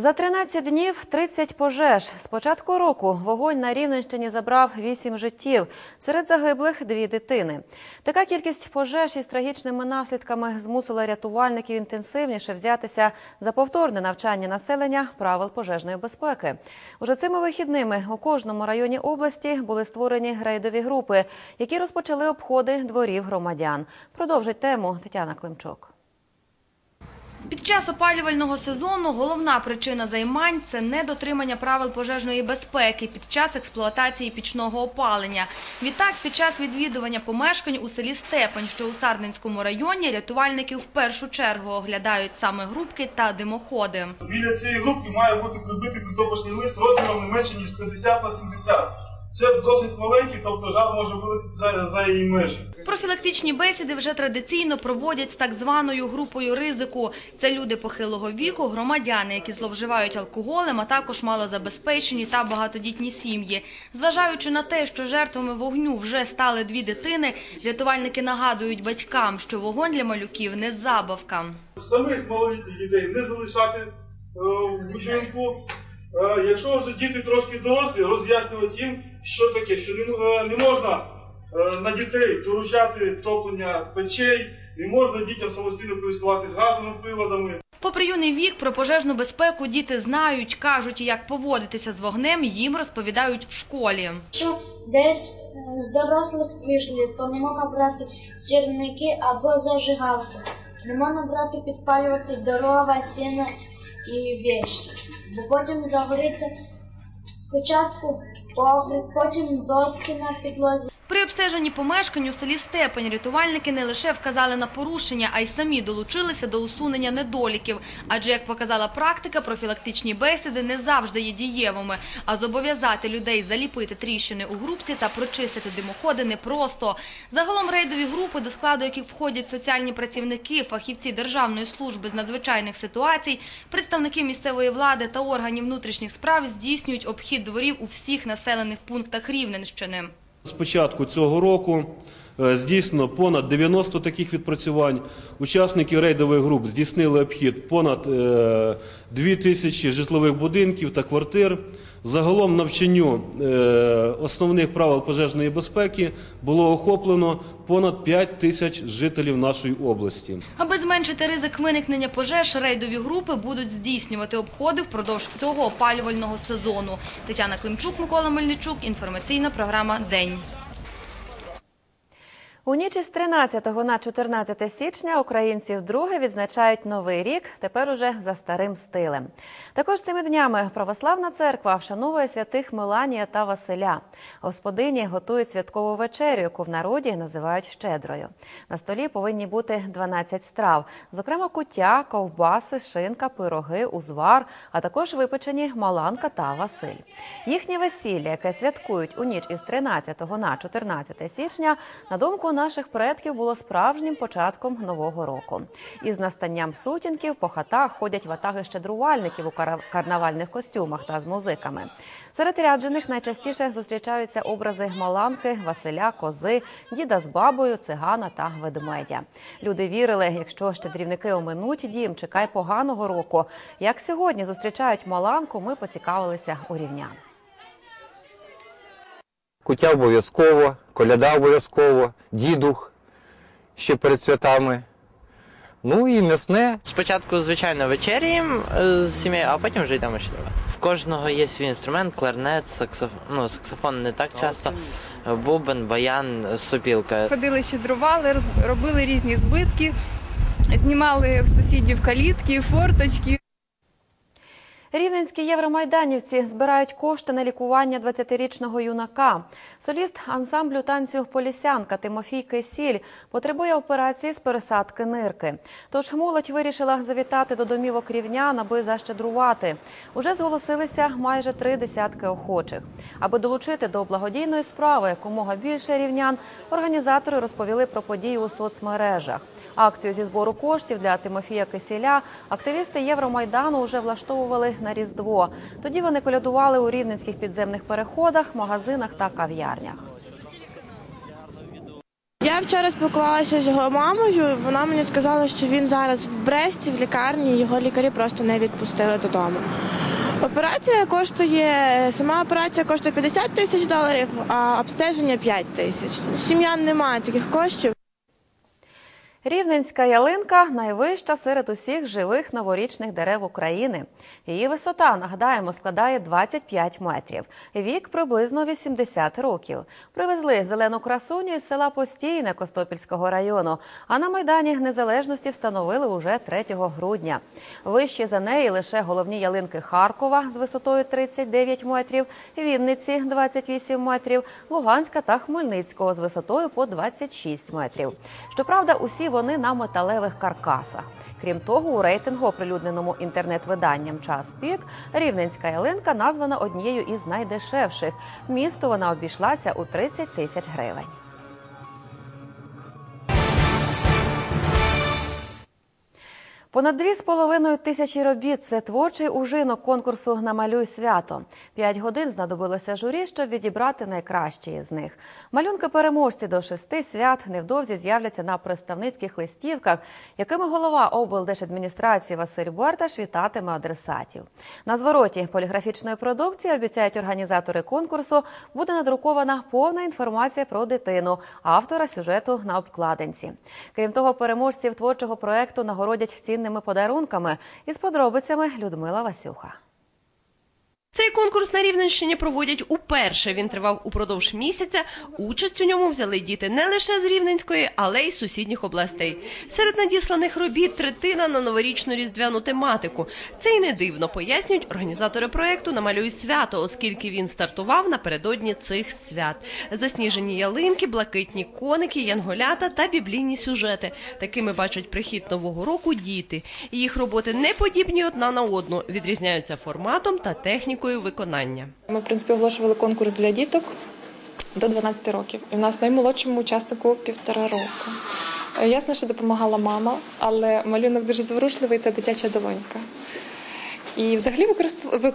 За 13 днів 30 пожеж. З початку року вогонь на Рівненщині забрав 8 життів. Серед загиблих дві дитини. Така кількість пожеж із трагічними наслідками змусила рятувальників інтенсивніше взятися за повторне навчання населення правил пожежної безпеки. Уже цими вихідними у кожному районі області були створені рейдові групи, які розпочали обходи дворів громадян. Продовжить тему Тетяна Климчук. Під час опалювального сезону головна причина займань – це недотримання правил пожежної безпеки під час експлуатації пічного опалення. Відтак, під час відвідування помешкань у селі Степань, що у Сарненському районі, рятувальники в першу чергу оглядають саме грубки та димоходи. Біля цієї групки має бути прибитий притопочний лист розміром не менше, ніж 50 на 70. Це досить маленький, тобто жар може вилетіти за, за її межі. Профілактичні бесіди вже традиційно проводять з так званою групою ризику. Це люди похилого віку, громадяни, які зловживають алкоголем, а також малозабезпечені та багатодітні сім'ї. Зважаючи на те, що жертвами вогню вже стали дві дитини, рятувальники нагадують батькам, що вогонь для малюків не забавка. Самих малолітніх дітей не залишати е, в будинку. Е, якщо вже діти трошки дорослі, роз'яснювати їм, що таке, що не, е, не можна е, на дітей доручати топлення печей, не можна дітям самостійно користуватись газовими приладами. Попри юний вік, про пожежну безпеку діти знають, кажуть, як поводитися з вогнем, їм розповідають в школі. Якщо десь з дорослих пішли, то не можна брати сірники або зажигалку. Не брати підпалювати дрова, сіна і вещі. Бо потім загориться спочатку коврик, потім доски на підлозі. При обстеженні помешкань у селі Степень рятувальники не лише вказали на порушення, а й самі долучилися до усунення недоліків. Адже, як показала практика, профілактичні бесіди не завжди є дієвими. А зобов'язати людей заліпити тріщини у групці та прочистити димоходи непросто. Загалом рейдові групи, до складу яких входять соціальні працівники, фахівці Державної служби з надзвичайних ситуацій, представники місцевої влади та органів внутрішніх справ здійснюють обхід дворів у всіх населених пунктах Рівненщини. З початку цього року е, здійснено понад 90 таких відпрацювань. Учасники рейдових груп здійснили обхід понад е, 2 тисячі житлових будинків та квартир. Загалом навчанню е, основних правил пожежної безпеки було охоплено понад 5 тисяч жителів нашої області. Аби зменшити ризик виникнення пожеж, рейдові групи будуть здійснювати обходи впродовж всього опалювального сезону. Тетяна Климчук, Микола Мельничук. Інформаційна програма День. У ніч із 13 на 14 січня українці вдруге відзначають новий рік, тепер уже за старим стилем. Також цими днями православна церква вшановує святих Меланія та Василя. Господині готують святкову вечерю, яку в народі називають щедрою. На столі повинні бути 12 страв, зокрема куття, ковбаси, шинка, пироги, узвар, а також випечені Маланка та Василь. Їхнє весілля, яке святкують у ніч із 13 на 14 січня, на думку наших предків було справжнім початком нового року. Із настанням сутінків по хатах ходять ватаги щедрувальників у карнавальних костюмах та з музиками. Серед ряджених найчастіше зустрічаються образи Маланки, Василя, Кози, діда з бабою, цигана та ведмедя. Люди вірили, якщо щедрівники оминуть дім, чекай поганого року. Як сьогодні зустрічають Маланку, ми поцікавилися у рівнян. Куття обов'язково, коляда обов'язково, дідух ще перед святами. Ну і м'ясне. Спочатку, звичайно, вечеряємо е, з сім'єю, а потім вже йдемо щедрувати. В кожного є свій інструмент, кларнет, саксофон, ну, саксофон не так часто, бубен, баян, сопілка. Ходили, щедрували, роз- робили різні збитки, знімали в сусідів калітки, форточки. Рівненські євромайданівці збирають кошти на лікування 20-річного юнака. Соліст ансамблю танців Полісянка Тимофій Кисіль потребує операції з пересадки нирки. Тож молодь вирішила завітати до домівок рівнян, аби защедрувати. Уже зголосилися майже три десятки охочих. Аби долучити до благодійної справи якомога більше рівнян, організатори розповіли про події у соцмережах. Акцію зі збору коштів для Тимофія Кисіля активісти Євромайдану вже влаштовували на Різдво. Тоді вони колядували у рівненських підземних переходах, магазинах та кав'ярнях. Я вчора спілкувалася з його мамою. Вона мені сказала, що він зараз в Бресті, в лікарні, його лікарі просто не відпустили додому. Операція коштує, сама операція коштує 50 тисяч доларів, а обстеження 5 тисяч. Сім'я не має таких коштів. Рівненська ялинка найвища серед усіх живих новорічних дерев України. Її висота, нагадаємо, складає 25 метрів. Вік приблизно 80 років. Привезли зелену красуню із села Постійне Костопільського району. А на Майдані Незалежності встановили уже 3 грудня. Вищі за неї лише головні ялинки Харкова з висотою 39 метрів, Вінниці 28 метрів, Луганська та Хмельницького з висотою по 26 метрів. Щоправда, усі вони на металевих каркасах. Крім того, у рейтингу, оприлюдненому інтернет-виданням Час пік, рівненська ялинка названа однією із найдешевших. Місто вона обійшлася у 30 тисяч гривень. Понад дві з половиною тисячі робіт це творчий ужинок конкурсу Намалюй свято. П'ять годин знадобилося журі, щоб відібрати найкращі із них. Малюнки переможці до шести свят невдовзі з'являться на представницьких листівках, якими голова облдержадміністрації Василь Барташ вітатиме адресатів. На звороті поліграфічної продукції обіцяють організатори конкурсу буде надрукована повна інформація про дитину, автора сюжету на обкладинці. Крім того, переможців творчого проекту нагородять цінними подарунками. Із подробицями Людмила Васюха. Цей конкурс на Рівненщині проводять уперше. Він тривав упродовж місяця. Участь у ньому взяли діти не лише з Рівненської, але й з сусідніх областей. Серед надісланих робіт третина на новорічну різдвяну тематику. Це й не дивно, пояснюють організатори проекту Намалюй свято, оскільки він стартував напередодні цих свят. Засніжені ялинки, блакитні коники, янголята та біблійні сюжети. Такими бачать прихід нового року діти. Їх роботи не подібні одна на одну, відрізняються форматом та технікою виконання. Ми, в принципі, оголошували конкурс для діток до 12 років. І в нас наймолодшому учаснику півтора року. Ясно, що допомагала мама, але малюнок дуже зворушливий це дитяча долонька. І взагалі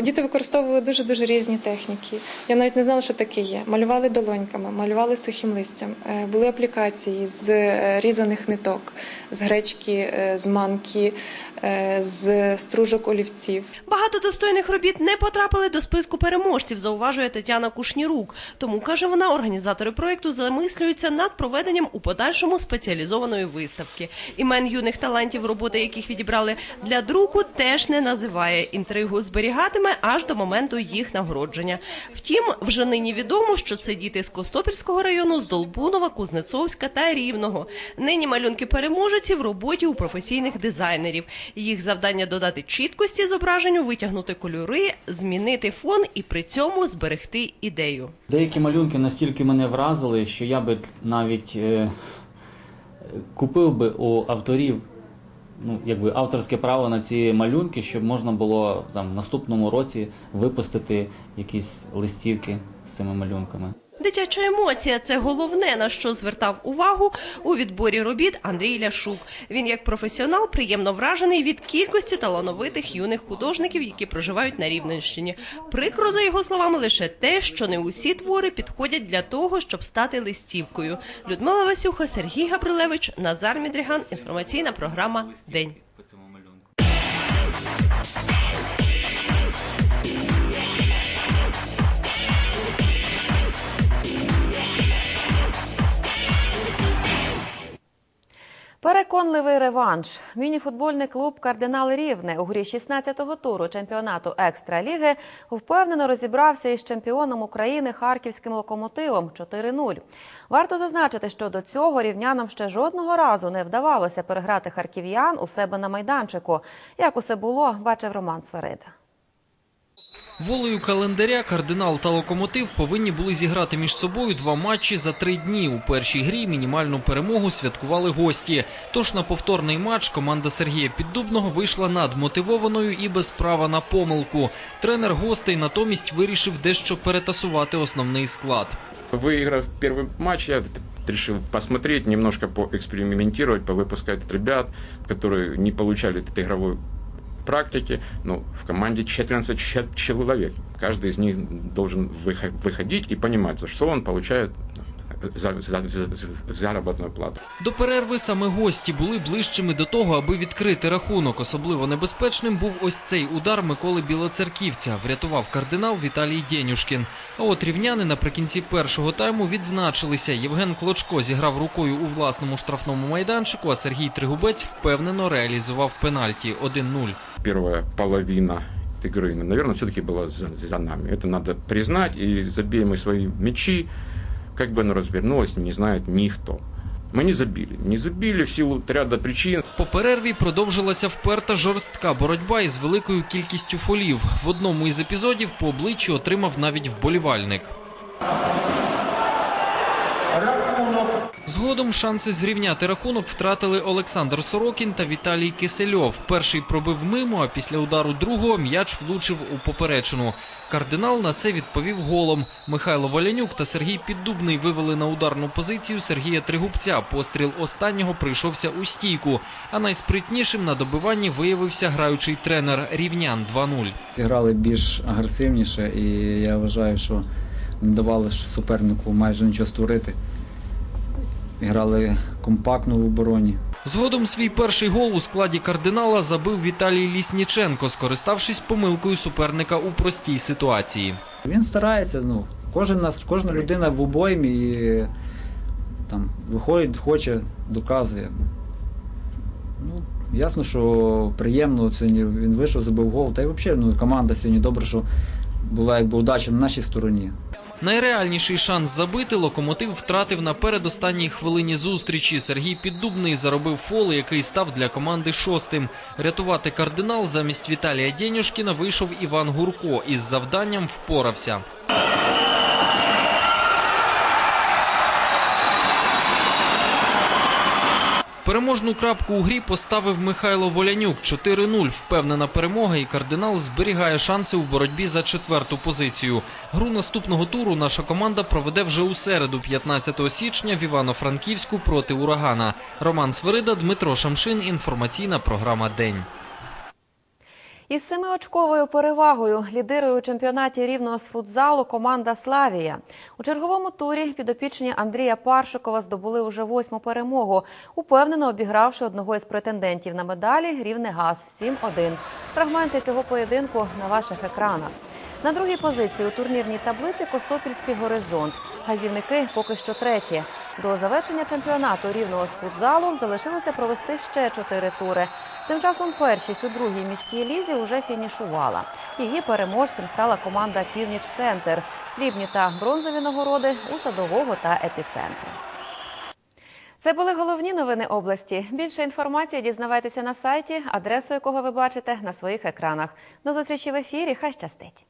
діти використовували дуже дуже різні техніки. Я навіть не знала, що таке є. Малювали долоньками, малювали сухим листям. Е, Були аплікації з е, різаних ниток, з гречки, е, з манки, з стружок олівців. Багато достойних робіт не потрапили до списку переможців, зауважує Тетяна Кушнірук. Тому каже вона, організатори проекту замислюються над проведенням у подальшому спеціалізованої виставки. Імен юних талантів, роботи яких відібрали для друку, теж не називає. Інтригу зберігатиме аж до моменту їх нагородження. Втім, вже нині відомо, що це діти з Костопільського району, з Долбунова, Кузнецовська та Рівного. Нині малюнки переможеці в роботі у професійних дизайнерів. Їх завдання додати чіткості зображенню, витягнути кольори, змінити фон і при цьому зберегти ідею. Деякі малюнки настільки мене вразили, що я би навіть е, купив би у авторів ну, якби авторське право на ці малюнки, щоб можна було там в наступному році випустити якісь листівки з цими малюнками. Дитяча емоція це головне на що звертав увагу у відборі робіт Андрій Ляшук. Він як професіонал приємно вражений від кількості талановитих юних художників, які проживають на Рівненщині. Прикро за його словами лише те, що не усі твори підходять для того, щоб стати листівкою. Людмила Васюха, Сергій Габрилевич, Назар Мідріган. Інформаційна програма День. Переконливий реванш. Мініфутбольний клуб Кардинал Рівне у грі 16-го туру чемпіонату Екстраліги впевнено розібрався із чемпіоном України харківським локомотивом 4-0. Варто зазначити, що до цього рівнянам ще жодного разу не вдавалося переграти харків'ян у себе на майданчику. Як усе було, бачив Роман Сверида. Волею календаря кардинал та локомотив повинні були зіграти між собою два матчі за три дні. У першій грі мінімальну перемогу святкували гості. Тож на повторний матч команда Сергія Піддубного вийшла надмотивованою і без права на помилку. Тренер гостей натомість вирішив дещо перетасувати основний склад. Выиграв первый матч, я решил посмотреть, немножко поэкспериментировать, повыпускать ребят, которые не получали этой игровой практики. Ну, в команде 14 че- человек. Каждый из них должен выхо- выходить и понимать, за что он получает за- за- за- за- заработную плату. До перерви саме гості були ближчими до того, аби відкрити рахунок. Особливо небезпечним був ось цей удар Миколи Білоцерківця. Врятував кардинал Віталій Дєнюшкін. А от рівняни наприкінці першого тайму відзначилися. Євген Клочко зіграв рукою у власному штрафному майданчику, а Сергій Тригубець впевнено реалізував пенальті 1-0. Первая половина игры, наверное, все-таки была за, за нами. Это надо признать. И забьем мы свои мячи, как бы оно развернулось, не знает ніхто. Мені забили. Не забили в силу ряда причин. По перерві продовжилася вперта жорстка боротьба із великою кількістю фолів. В одному із епізодів по обличчю отримав навіть вболівальник. Згодом шанси зрівняти рахунок втратили Олександр Сорокін та Віталій Кисельов. Перший пробив мимо, а після удару другого м'яч влучив у поперечину. Кардинал на це відповів голом. Михайло Волянюк та Сергій Піддубний вивели на ударну позицію Сергія Тригубця. Постріл останнього прийшовся у стійку. А найспритнішим на добиванні виявився граючий тренер Рівнян 2-0. Грали більш агресивніше, і я вважаю, що не давали супернику майже нічого створити. Грали компактно в обороні. Згодом свій перший гол у складі кардинала забив Віталій Лісніченко, скориставшись помилкою суперника у простій ситуації. Він старається, ну, кожен нас, кожна людина в обоймі і там виходить, хоче, доказує. Ну, ясно, що приємно сьогодні він вийшов, забив гол. Та й взагалі ну, команда сьогодні добре, що була якби удача на нашій стороні. Найреальніший шанс забити локомотив втратив на передостанній хвилині зустрічі. Сергій Піддубний заробив фол, який став для команди шостим. Рятувати кардинал замість Віталія Дєнюшкіна вийшов Іван Гурко із завданням впорався. Переможну крапку у грі поставив Михайло Волянюк. 4-0. Впевнена перемога, і кардинал зберігає шанси у боротьбі за четверту позицію. Гру наступного туру наша команда проведе вже у середу, 15 січня, в Івано-Франківську проти урагана. Роман Свирида, Дмитро Шамшин. Інформаційна програма День. Із семиочковою перевагою лідирує у чемпіонаті рівного з футзалу команда Славія. У черговому турі підопічні Андрія Паршикова здобули уже восьму перемогу, упевнено обігравши одного із претендентів на медалі рівне газ 7-1. Фрагменти цього поєдинку на ваших екранах. На другій позиції у турнірній таблиці Костопільський горизонт. Газівники поки що треті. До завершення чемпіонату рівного з футзалу залишилося провести ще чотири тури. Тим часом першість у другій міській лізі вже фінішувала. Її переможцем стала команда Північ Центр. Срібні та бронзові нагороди у садового та епіцентру. Це були головні новини області. Більше інформації дізнавайтеся на сайті, адресу якого ви бачите на своїх екранах. До зустрічі в ефірі. Хай щастить.